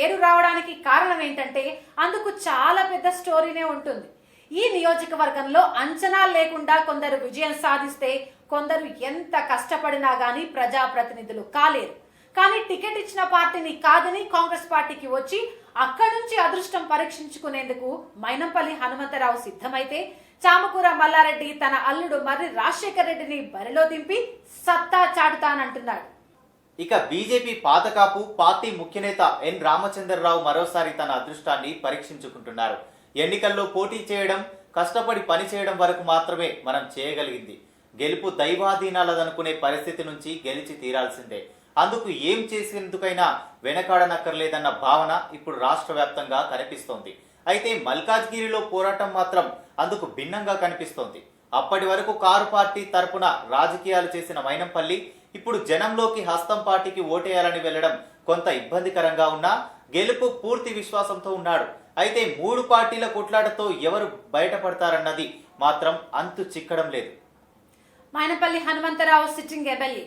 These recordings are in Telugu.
పేరు రావడానికి కారణం ఏంటంటే అందుకు చాలా పెద్ద స్టోరీనే ఉంటుంది. ఈ నియోజకవర్గంలో అంచనాలు లేకుండా కొందరు విజయం సాధిస్తే కొందరు ఎంత కష్టపడినా గానీ ప్రజాప్రతినిధులు కాలేరు. కానీ టికెట్ ఇచ్చిన పార్టీని కాదని కాంగ్రెస్ పార్టీకి వచ్చి అక్కడి నుంచి అదృష్టం పరీక్షించుకునేందుకు మైనంపల్లి హనుమంతరావు సిద్ధమైతే చామకూర మల్లారెడ్డి తన అల్లుడు మర్రి రాజశేఖర్ రెడ్డిని బరిలో దింపి సత్తా చాటుతానంటున్నాడు. ఇక బీజేపీ పాతకాపు పార్టీ ముఖ్యనేత ఎన్ రామచంద్రరావు మరోసారి తన అదృష్టాన్ని పరీక్షించుకుంటున్నారు. ఎన్నికల్లో పోటీ చేయడం కష్టపడి పని చేయడం వరకు మాత్రమే మనం చేయగలిగింది. గెలుపు దైవాధీనాలదనుకునే పరిస్థితి నుంచి గెలిచి తీరాల్సిందే. అందుకు ఏం చేసేందుకైనా వెనకాడనక్కర్లేదన్న భావన ఇప్పుడు రాష్ట్ర వ్యాప్తంగా కనిపిస్తోంది. అయితే మల్కాజ్గిరిలో పోరాటం మాత్రం అందుకు భిన్నంగా కనిపిస్తోంది. అప్పటి వరకు కారు పార్టీ తరపున రాజకీయాలు చేసిన మైనంపల్లి ఇప్పుడు జనంలోకి హస్తం పార్టీకి ఓటేయాలని వెళ్ళడం కొంత ఇబ్బందికరంగా ఉన్నా గెలుపు పూర్తి విశ్వాసంతో ఉన్నాడు. అయితే మూడు పార్టీల కొట్లాటతో ఎవరు బయటపడతారన్నది మాత్రం అంతు చిక్కడం లేదు. Mynampally Hanumantharao sitting MLA.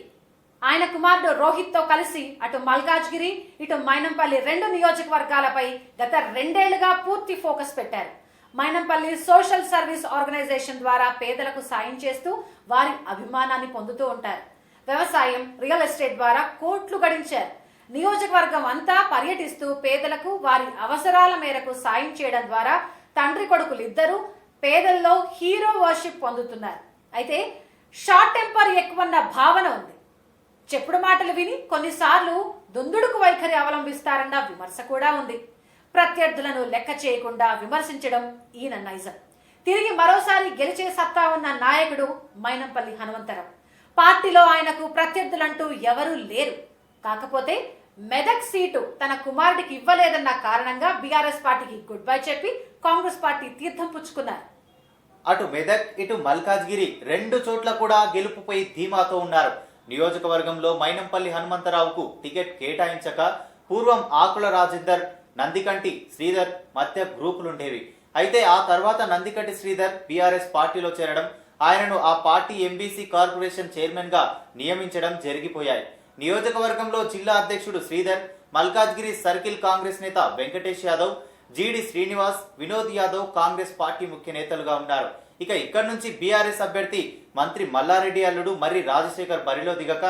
ఆయన కుమారుడు రోహిత్తో కలిసి అటు మల్కాజ్గిరి ఇటు మైనంపల్లి రెండు నియోజకవర్గాలపై గత రెండేళ్ళుగా పూర్తి ఫోకస్ పెట్టారు. మైనంపల్లి సోషల్ సర్వీస్ ఆర్గనైజేషన్ ద్వారా పేదలకు సాయం చేస్తూ వారి అభిమానాన్ని పొందుతూ ఉంటారు. వ్యవసాయం రియల్ ఎస్టేట్ ద్వారా కోట్లు గడించారు. నియోజకవర్గం అంతా పర్యటిస్తూ పేదలకు వారి అవసరాల మేరకు సాయం చేయడం ద్వారా తండ్రి కొడుకులు పేదల్లో హీరో వర్షిప్ పొందుతున్నారు. అయితే షార్ట్ టెంపర్ ఎక్కువన్న భావన ఉంది. చెప్పుడు మాటలు విని కొన్నిసార్లు దుందుడుకు వైఖరి అవలంబిస్తారన్న విమర్శ కూడా ఉంది. ప్రత్యర్థులను లెక్క చేయకుండా విమర్శించడం ఈయన నైజం. తిరిగి మరోసారి గెలిచే సత్తా ఉన్న నాయకుడు మైనంపల్లి హనుమంతరావు. పార్టీలో ఆయనకు ప్రత్యర్థులంటూ ఎవరూ లేరు. కాకపోతే మెదక్ సీటు తన కుమారుడికి ఇవ్వలేదన్న కారణంగా బీఆర్ఎస్ పార్టీకి గుడ్ బై చెప్పి కాంగ్రెస్ పార్టీ తీర్థం పుచ్చుకున్నారు. అటు మెదక్ ఇటు మల్కాజ్గిరి రెండు చోట్ల కూడా గెలుపుపై ధీమాతో ఉన్నారు. నియోజకవర్గంలో మైనంపల్లి హనుమంతరావుకు టికెట్ కేటాయించక పూర్వం ఆకుల రాజేందర్ నందికంటి శ్రీధర్ మధ్య గ్రూపులుండేవి. అయితే ఆ తర్వాత నందికంటి శ్రీధర్ బీఆర్ఎస్ పార్టీలో చేరడం ఆయనను ఆ పార్టీ ఎంబీసీ కార్పొరేషన్ చైర్మన్గా నియమించడం జరిగిపోయాయి. నియోజకవర్గంలో జిల్లా అధ్యక్షుడు శ్రీధర్ మల్కాజ్గిరి సర్కిల్ కాంగ్రెస్ నేత వెంకటేష్ యాదవ్ జీడి శ్రీనివాస్ వినోద్ యాదవ్ కాంగ్రెస్ పార్టీ ముఖ్య నేతలుగా ఉన్నారు. ఇక ఇక్కడ నుంచి బీఆర్ఎస్ అభ్యర్థి మంత్రి మల్లారెడ్డి అల్లుడు మర్రి రాజశేఖర్ బరిలో దిగక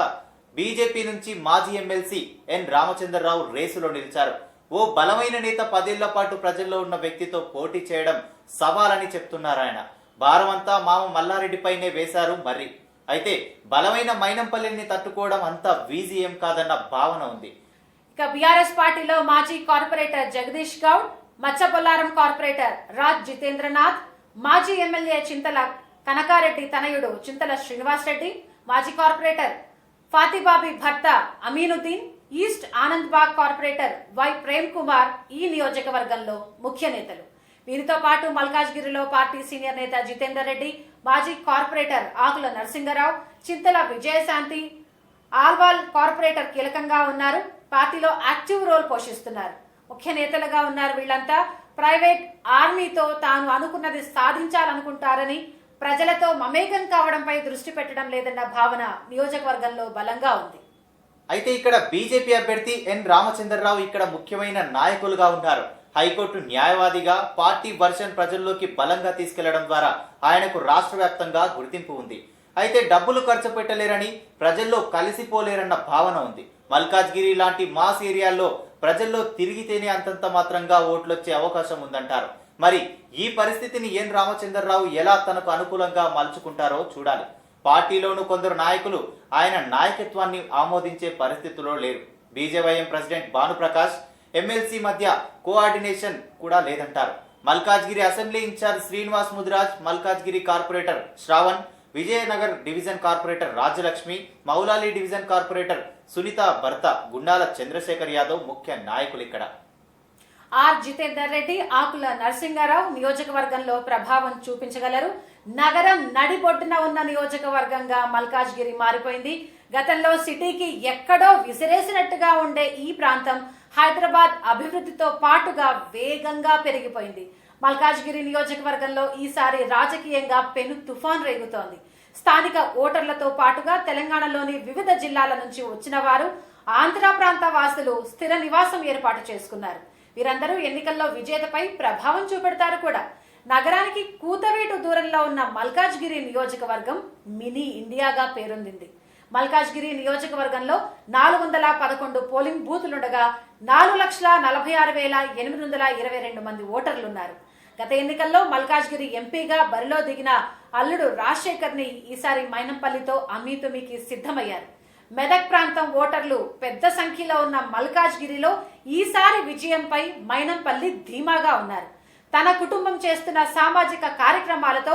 బీజేపీ నుంచి మాజీ ఎమ్మెల్సీ ఎన్ రామచంద్రరావు రేసులో నిలిచారు. ఓ బలమైన నేత పదేళ్ళ పాటు ప్రజల్లో ఉన్న వ్యక్తితో పోటీ చేయడం సవాలని చెప్తున్నారాయన భారమంతా మామ మల్లారెడ్డిపైనే వేశారు మర్రి అయితే బలమైన మైనంపల్లిని తట్టుకోవడం అంత వీజీ ఏం కాదన్న భావన ఉంది. ఇక బీఆర్ఎస్ పార్టీలో మాజీ కార్పొరేటర్ జగదీష్ గౌడ్ మచ్చబొల్లారం కార్పొరేటర్ రాజ్ జితేంద్రనాథ్ మాజీ ఎమ్మెల్యే చింతల కనకారెడ్డి తనయుడు చింతల శ్రీనివాస్ రెడ్డి మాజీ కార్పొరేటర్ ఫాతిబాబి భర్త Aminuddin east Anand Bagh corporator Y Prem Kumar ఈ నియోజకవర్గంలో ముఖ్య నేతలు. వీరితో పాటు మల్కాజ్గిరిలో పార్టీ సీనియర్ నేత జితేందర్ రెడ్డి మాజీ కార్పొరేటర్ ఆకుల నరసింగరావు చింతల విజయశాంతి ఆల్వాల్ కార్పొరేటర్ కీలకంగా ఉన్నారు. పార్టీలో యాక్టివ్ రోల్ పోషిస్తున్నారు. ముఖ్య నేతలుగా ఉన్నారు వీళ్ళంతా. ప్రైవేట్ ఆర్మీతో తాను అనుకున్నది సాధించాలనుకుంటారని ప్రజలతో మమేకం కావడంపై దృష్టి పెట్టడం లేదన్న భావన నియోజకవర్గంలో బలంగా ఉంది. అయితే ఇక్కడ బీజేపీ అభ్యర్థి ఎన్ రామచంద్రరావు ఇక్కడ ముఖ్యమైన నాయకులుగా ఉన్నారు. హైకోర్టు న్యాయవాదిగా పార్టీ వర్షన్ ప్రజల్లోకి బలంగా తీసుకెళ్ళడం ద్వారా ఆయనకు రాష్ట్ర వ్యాప్తంగా గుర్తింపు ఉంది. అయితే డబ్బులు ఖర్చు పెట్టలేరని ప్రజల్లో కలిసిపోలేరన్న భావన ఉంది. మల్కాజ్గిరి లాంటి మాస్ ఏరియాల్లో ప్రజల్లో తిరిగితేనే అంతంత మాత్రంగా ఓట్లొచ్చే అవకాశం ఉందంటారు. మరి ఈ పరిస్థితిని ఎన్ రామచంద్రరావు ఎలా తనకు అనుకూలంగా మలుచుకుంటారో చూడాలి. పార్టీలోనూ కొందరు నాయకులు ఆయన నాయకత్వాన్ని ఆమోదించే పరిస్థితిలో లేరు. బీజేవైఎం ప్రెసిడెంట్ భానుప్రకాష్ ఎమ్మెల్సీ మధ్య కోఆర్డినేషన్ కూడా లేదంటారు. Malkajgiri assembly incharge Srinivas Mudiraj Malkajgiri corporator Shravan Vijayanagar division corporator Rajalakshmi Moula-Ali division corporator Sunitha భర్త గుండాల చంద్రశేఖర్ యాదవ్ ముఖ్య నాయకులు ఇక్కడ. ఆర్ జితేందర్ రెడ్డి ఆకుల నరసింహారావు నియోజకవర్గంలో ప్రభావం చూపించగలరు. నగరం నడిబొడ్డున ఉన్న నియోజకవర్గంగా మల్కాజ్గిరి మారిపోయింది. గతంలో సిటీకి ఎక్కడో విసిరేసినట్టుగా ఉండే ఈ ప్రాంతం హైదరాబాద్ అభివృద్ధితో పాటుగా వేగంగా పెరిగిపోయింది. మల్కాజ్గిరి నియోజకవర్గంలో ఈసారి రాజకీయంగా పెను తుఫాన్ రేగుతోంది. స్థానిక ఓటర్లతో పాటుగా తెలంగాణలోని వివిధ జిల్లాల నుంచి వచ్చిన వారు ఆంధ్ర ప్రాంత వాసులు స్థిర నివాసం ఏర్పాటు చేసుకున్నారు. వీరందరూ ఎన్నికల్లో విజేతపై ప్రభావం చూపెడతారు కూడా. నగరానికి కూతవేటు దూరంలో ఉన్న మల్కాజ్గిరి నియోజకవర్గం మినీ ఇండియాగా పేరొందింది. మల్కాజ్గిరి నియోజకవర్గంలో నాలుగు వందల పదకొండు పోలింగ్ బూతులుండగా నాలుగు లక్షల నలభై ఆరు వేల ఎనిమిది వందల ఇరవై రెండు మంది ఓటర్లున్నారు. గత ఎన్నికల్లో మల్కాజ్గిరి ఎంపీగా బరిలో దిగిన అల్లుడు రాజశేఖర్ని ఈసారి మైనంపల్లితో అమీతుమికి సిద్ధమయ్యారు. మెదక్ ప్రాంతం ఓటర్లు పెద్ద సంఖ్యలో ఉన్న మల్కాజ్గిరిలో ఈసారి విజయంపై మైనంపల్లి ధీమాగా ఉన్నారు. తన కుటుంబం చేస్తున్న సామాజిక కార్యక్రమాలతో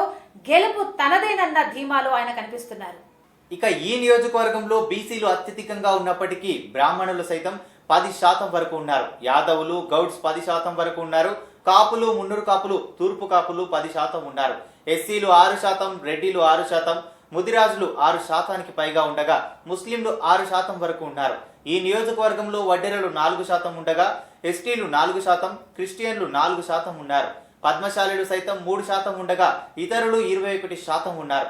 గెలుపు తనదేనన్న ధీమాలో ఆయన కనిపిస్తున్నారు. ఇక ఈ నియోజకవర్గంలో బీసీలు అత్యధికంగా ఉన్నప్పటికీ బ్రాహ్మణులు సైతం పది శాతం వరకు ఉన్నారు. యాదవులు గౌడ్స్ పది శాతం వరకు ఉన్నారు. కాపులు మున్నూరు కాపులు తూర్పు కాపులు పది శాతం ఉన్నారు. ఎస్సీలు ఆరు శాతం రెడ్డిలు ఆరు శాతం ముదిరాజులు ఆరు శాతానికి పైగా ఉండగా ముస్లింలు ఆరు శాతం వరకు ఉన్నారు. ఈ నియోజకవర్గంలో వడ్డెరలు నాలుగు శాతం ఉండగా ఎస్టీలు నాలుగు శాతం క్రిస్టియన్లు నాలుగు శాతం ఉన్నారు. పద్మశాలులు సైతం మూడు శాతం ఉండగా ఇతరులు ఇరవై ఒకటి శాతం ఉన్నారు.